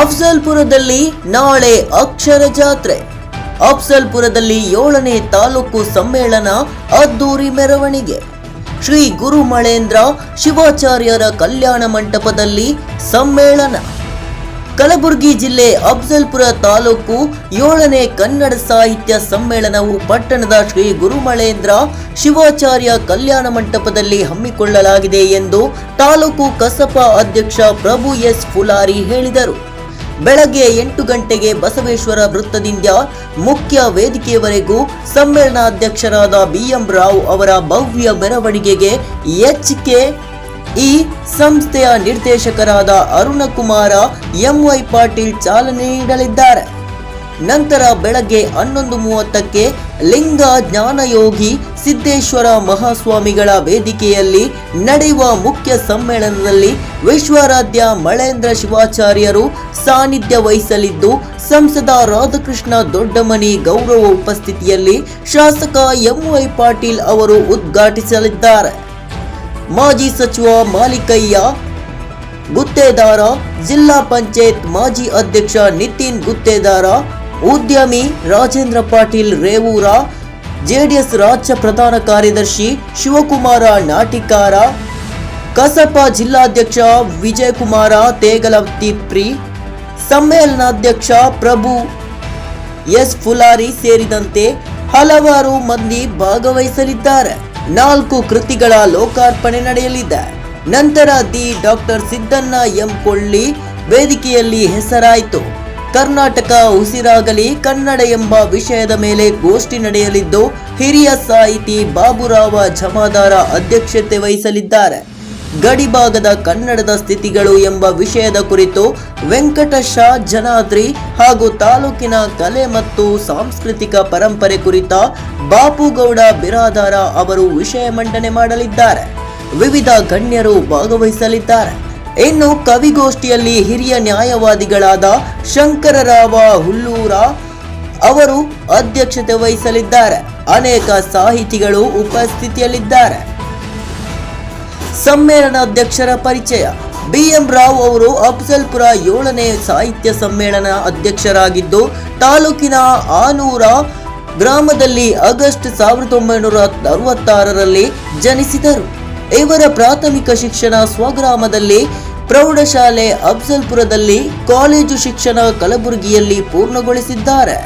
ಅಫ್ಜಲ್ಪುರದಲ್ಲಿ ನಾಳೆ ಅಕ್ಷರ ಜಾತ್ರೆ. ಅಫ್ಜಲ್ಪುರದಲ್ಲಿ ಏಳನೇ ತಾಲೂಕು ಸಮ್ಮೇಳನ ಅದ್ದೂರಿ ಮೆರವಣಿಗೆ. ಶ್ರೀ ಗುರುಮಳೇಂದ್ರ ಶಿವಾಚಾರ್ಯರ ಕಲ್ಯಾಣ ಮಂಟಪದಲ್ಲಿ ಸಮ್ಮೇಳನ. ಕಲಬುರಗಿ ಜಿಲ್ಲೆ ಅಫ್ಜಲ್ಪುರ ತಾಲೂಕು ಏಳನೇ ಕನ್ನಡ ಸಾಹಿತ್ಯ ಸಮ್ಮೇಳನವು ಪಟ್ಟಣದ ಶ್ರೀ ಗುರುಮಳೇಂದ್ರ ಶಿವಾಚಾರ್ಯ ಕಲ್ಯಾಣ ಮಂಟಪದಲ್ಲಿ ಹಮ್ಮಿಕೊಳ್ಳಲಾಗಿದೆ ಎಂದು ತಾಲೂಕು ಕಸಪ ಅಧ್ಯಕ್ಷ ಪ್ರಭು ಎಸ್ ಫುಲಾರಿ ಹೇಳಿದರು. ಬೆಳಗ್ಗೆ ಎಂಟು ಗಂಟೆಗೆ ಬಸವೇಶ್ವರ ವೃತ್ತದಿಂದ ಮುಖ್ಯ ವೇದಿಕೆಯವರೆಗೂ ಸಮ್ಮೇಳನಾಧ್ಯಕ್ಷರಾದ ಬಿಎಂ ರಾವ್ ಅವರ ಭವ್ಯ ಮೆರವಣಿಗೆಗೆ ಎಚ್ಕೆ ಈ ಸಂಸ್ಥೆಯ ನಿರ್ದೇಶಕರಾದ ಅರುಣಕುಮಾರ, ಎಂವೈ ಪಾಟೀಲ್ ಚಾಲನೆ ನೀಡಲಿದ್ದಾರೆ. ನಂತರ ಬೆಳಗ್ಗೆ ಹನ್ನೊಂದು ಮೂವತ್ತಕ್ಕೆ ಲಿಂಗ ಜ್ಞಾನಯೋಗಿ ಸಿದ್ದೇಶ್ವರ ಮಹಾಸ್ವಾಮಿಗಳ ವೇದಿಕೆಯಲ್ಲಿ ನಡೆಯುವ ಮುಖ್ಯ ಸಮ್ಮೇಳನದಲ್ಲಿ ವಿಶ್ವಾರಾಧ್ಯ ಮಳೇಂದ್ರ ಶಿವಾಚಾರ್ಯರು ಸಾನ್ನಿಧ್ಯ ವಹಿಸಲಿದ್ದು, ಸಂಸದ ರಾಧಾಕೃಷ್ಣ ದೊಡ್ಡಮನಿ ಗೌರವ ಉಪಸ್ಥಿತಿಯಲ್ಲಿ ಶಾಸಕ ಎಂವೈ ಪಾಟೀಲ್ ಅವರು ಉದ್ಘಾಟಿಸಲಿದ್ದಾರೆ. ಮಾಜಿ ಸಚಿವ ಮಾಲಿಕಯ್ಯ, ಗುತ್ತೇದಾರ, ಜಿಲ್ಲಾ ಪಂಚಾಯತ್ ಮಾಜಿ ಅಧ್ಯಕ್ಷ ನಿತಿನ್ ಗುತ್ತೇದಾರ ಉದ್ಯಮಿ ರಾಜೇಂದ್ರ ಪಾಟೀಲ್ ರೇವೂರ, ಜೆಡಿಎಸ್ ರಾಜ್ಯ ಪ್ರಧಾನ ಕಾರ್ಯದರ್ಶಿ ಶಿವಕುಮಾರ ನಾಟಿಕಾರ, ಕಸಪ ಜಿಲ್ಲಾಧ್ಯಕ್ಷ ವಿಜಯಕುಮಾರ ತೇಗಲತಿಪ್ರಿ ಸಮ್ಮೇಳನಾಧ್ಯಕ್ಷ ಪ್ರಭು ಎಸ್ ಫುಲಾರಿ ಸೇರಿದಂತೆ ಹಲವಾರು ಮಂದಿ ಭಾಗವಹಿಸಲಿದ್ದಾರೆ. ನಾಲ್ಕು ಕೃತಿಗಳ ಲೋಕಾರ್ಪಣೆ ನಡೆಯಲಿದೆ. ನಂತರ ದಿ ಡಾಕ್ಟರ್ ಸಿದ್ದಣ್ಣ ಎಂ ಕೊಳ್ಳಿ ವೇದಿಕೆಯಲ್ಲಿ ಹೆಸರಾಯಿತು. ಕರ್ನಾಟಕ ಉಸಿರಾಗಲಿ ಕನ್ನಡ ಎಂಬ ವಿಷಯದ ಮೇಲೆ ಗೋಷ್ಠಿ ನಡೆಯಲಿದ್ದು, ಹಿರಿಯ ಸಾಹಿತಿ ಬಾಬುರಾವ ಜಮಾದಾರ ಅಧ್ಯಕ್ಷತೆ ವಹಿಸಲಿದ್ದಾರೆ. ಗಡಿಭಾಗದ ಕನ್ನಡದ ಸ್ಥಿತಿಗಳು ಎಂಬ ವಿಷಯದ ಕುರಿತು ವೆಂಕಟಶ ಜನಾದ್ರಿ ಹಾಗೂ ತಾಲೂಕಿನ ಕಲೆ ಮತ್ತು ಸಾಂಸ್ಕೃತಿಕ ಪರಂಪರೆ ಕುರಿತ ಬಾಪುಗೌಡ ಬಿರಾದಾರ ಅವರು ವಿಷಯ ಮಂಡನೆ ಮಾಡಲಿದ್ದಾರೆ. ವಿವಿಧ ಗಣ್ಯರು ಭಾಗವಹಿಸಲಿದ್ದಾರೆ. ಇನ್ನು ಕವಿಗೋಷ್ಠಿಯಲ್ಲಿ ಹಿರಿಯ ನ್ಯಾಯವಾದಿಗಳಾದ ಶಂಕರರಾವ ಹುಲ್ಲೂರ ಅವರು ಅಧ್ಯಕ್ಷತೆ ವಹಿಸಲಿದ್ದಾರೆ. ಅನೇಕ ಸಾಹಿತಿಗಳು ಉಪಸ್ಥಿತಿಯಲ್ಲಿದ್ದಾರೆ. ಸಮ್ಮೇಳನ ಅಧ್ಯಕ್ಷರ ಪರಿಚಯ. ಬಿ ಎಂ ರಾವ್ ಅವರು ಅಫ್ಜಲ್ಪುರ ಏಳನೇ ಸಾಹಿತ್ಯ ಸಮ್ಮೇಳನ ಅಧ್ಯಕ್ಷರಾಗಿದ್ದು, ತಾಲೂಕಿನ ಆನೂರ ಗ್ರಾಮದಲ್ಲಿ ಆಗಸ್ಟ್ ಸಾವಿರದ ಒಂಬೈನೂರ ಅರವತ್ತಾರರಲ್ಲಿ ಜನಿಸಿದರು. ಇವರ ಪ್ರಾಥಮಿಕ ಶಿಕ್ಷಣ ಸ್ವಗ್ರಾಮದಲ್ಲಿ ಪ್ರೌಢಶಾಲೆ ಅಫ್ಜಲ್ಪುರದಲ್ಲಿ ಕಾಲೇಜು ಶಿಕ್ಷಣ ಕಲಬುರಗಿಯಲ್ಲಿ ಪೂರ್ಣಗೊಳಿಸಿದ್ದಾರೆ.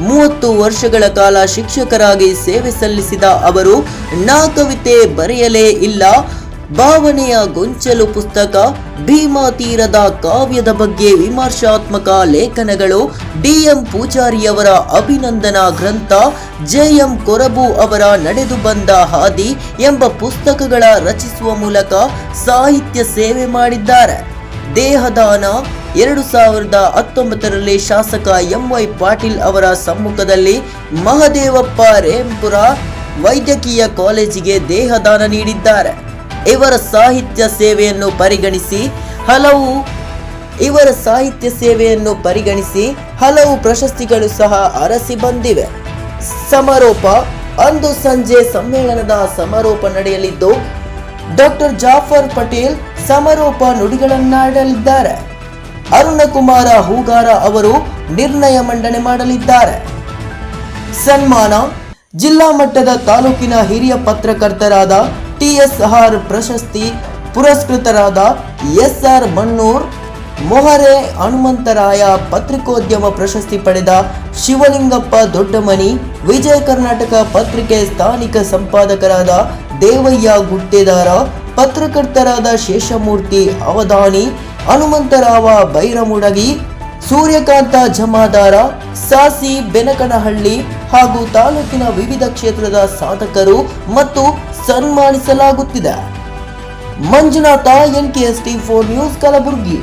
ಮೂವತ್ತು ವರ್ಷಗಳ ಕಾಲ ಶಿಕ್ಷಕರಾಗಿ ಸೇವೆ ಸಲ್ಲಿಸಿದ ಅವರು ನಾ ಕವಿತೆ ಬರೆಯಲೇ ಇಲ್ಲ. ಭಾವನೆಯ ಗೊಂಚಲು ಪುಸ್ತಕ, ಭೀಮಾ ತೀರದ ಕಾವ್ಯದ ಬಗ್ಗೆ ವಿಮರ್ಶಾತ್ಮಕ ಲೇಖನಗಳು, ಡಿಎಂ ಪೂಜಾರಿಯವರ ಅಭಿನಂದನಾ ಗ್ರಂಥ, ಜೆಎಂ ಕೊರಬು ಅವರ ನಡೆದು ಬಂದ ಹಾದಿ ಎಂಬ ಪುಸ್ತಕಗಳ ರಚಿಸುವ ಮೂಲಕ ಸಾಹಿತ್ಯ ಸೇವೆ ಮಾಡಿದ್ದಾರೆ. ದೇಹದಾನ ಎರಡು ಸಾವಿರದ ಹತ್ತೊಂಬತ್ತರಲ್ಲಿ ಶಾಸಕ ಎಂವೈ ಪಾಟೀಲ್ ಅವರ ಸಮ್ಮುಖದಲ್ಲಿ ಮಹದೇವಪ್ಪ ರೇಂಪುರ ವೈದ್ಯಕೀಯ ಕಾಲೇಜಿಗೆ ದೇಹದಾನ ನೀಡಿದ್ದಾರೆ. ಇವರ ಸಾಹಿತ್ಯ ಸೇವೆಯನ್ನು ಪರಿಗಣಿಸಿ, ಹಲವು ಇವರ ಸಾಹಿತ್ಯ ಸೇವೆಯನ್ನು ಪರಿಗಣಿಸಿ, ಹಲವು ಪ್ರಶಸ್ತಿಗಳು ಸಹ ಅರಸಿ ಬಂದಿವೆ. ಸಮಾರೋಪ ಅಂದು ಸಂಜೆ ಸಮ್ಮೇಳನದ ಸಮಾರೋಪ ನಡೆಯಲಿದ್ದು, ಡಾಕ್ಟರ್ ಜಾಫರ್ ಪಟೇಲ್ ಸಮಾರೋಪ ನುಡಿಗಳನ್ನಾಡಲಿದ್ದಾರೆ. ಅರುಣಕುಮಾರ ಹೂಗಾರ ಅವರು ನಿರ್ಣಯ ಮಂಡನೆ ಮಾಡಲಿದ್ದಾರೆ. ಸನ್ಮಾನ ಜಿಲ್ಲಾ ಮಟ್ಟದ ತಾಲೂಕಿನ ಹಿರಿಯ ಪತ್ರಕರ್ತರಾದ ಟಿಎಸ್ಆರ್ ಪ್ರಶಸ್ತಿ ಪುರಸ್ಕೃತರಾದ ಎಸ್ಆರ್ ಮಣ್ಣೂರ್, ಮೊಹರೆ ಹನುಮಂತರಾಯ ಪತ್ರಿಕೋದ್ಯಮ ಪ್ರಶಸ್ತಿ ಪಡೆದ ಶಿವಲಿಂಗಪ್ಪ ದೊಡ್ಡಮನಿ, ವಿಜಯ ಕರ್ನಾಟಕ ಪತ್ರಿಕೆ ಸ್ಥಾನಿಕ ಸಂಪಾದಕರಾದ ದೇವಯ್ಯ ಗುಟ್ಟೆದಾರ ಪತ್ರಕರ್ತರಾದ ಶೇಷಮೂರ್ತಿ ಅವಧಾನಿ, ಹನುಮಂತರಾವ ಬೈರಮುಡಗಿ ಸೂರ್ಯಕಾಂತ ಜಮಾದಾರ, ಸಾಸಿ ಬೆನಕನಹಳ್ಳಿ ಹಾಗೂ ತಾಲೂಕಿನ ವಿವಿಧ ಕ್ಷೇತ್ರದ ಸಾಧಕರು ಮತ್ತು ಸನ್ಮಾನಿಸಲಾಗುತ್ತಿದೆ. Manjunath NKST four news Kalaburagi.